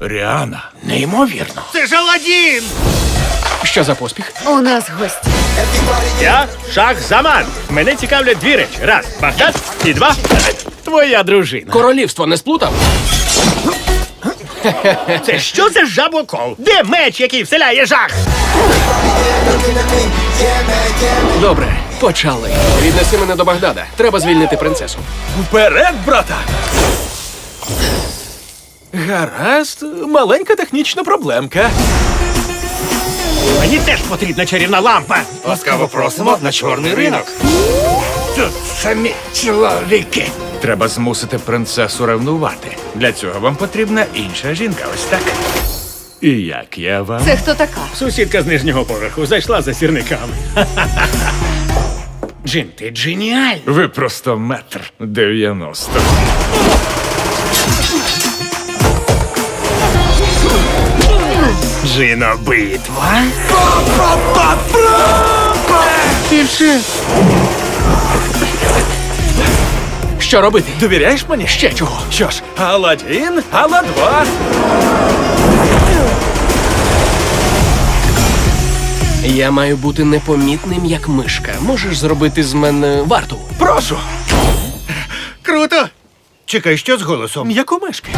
Діана, неймовірно. Це ж Аладдін! Що за поспіх? У нас гості. Я Шах Заман. Мене цікавлять дві речі. Раз, Багдад і два. Твоя дружина. Королівство не сплутав? Це що за жаблокол? Де меч, який вселяє жах? Добре, почали. Віднеси мене до Багдада. Треба звільнити принцесу. Вперед, брата! Гаразд, маленька технічна проблемка. Мені теж потрібна чарівна лампа. Ласкаво просимо на чорний ринок. Тут самі чоловіки. Треба змусити принцесу ревнувати. Для цього вам потрібна інша жінка. Ось так. І як я вам? Це хто така? Сусідка з нижнього поверху зайшла за сірниками. Джин, ти дженіальний. Ви просто метр дев'яносто. Джино битва. Що робити? Довіряєш мені? Ще чого? Що ж, Аладдін, Алла-2. Я маю бути непомітним, як мишка. Можеш зробити з мене варту. Прошу, Круто. Чекай, що з голосом? м'яко мишки.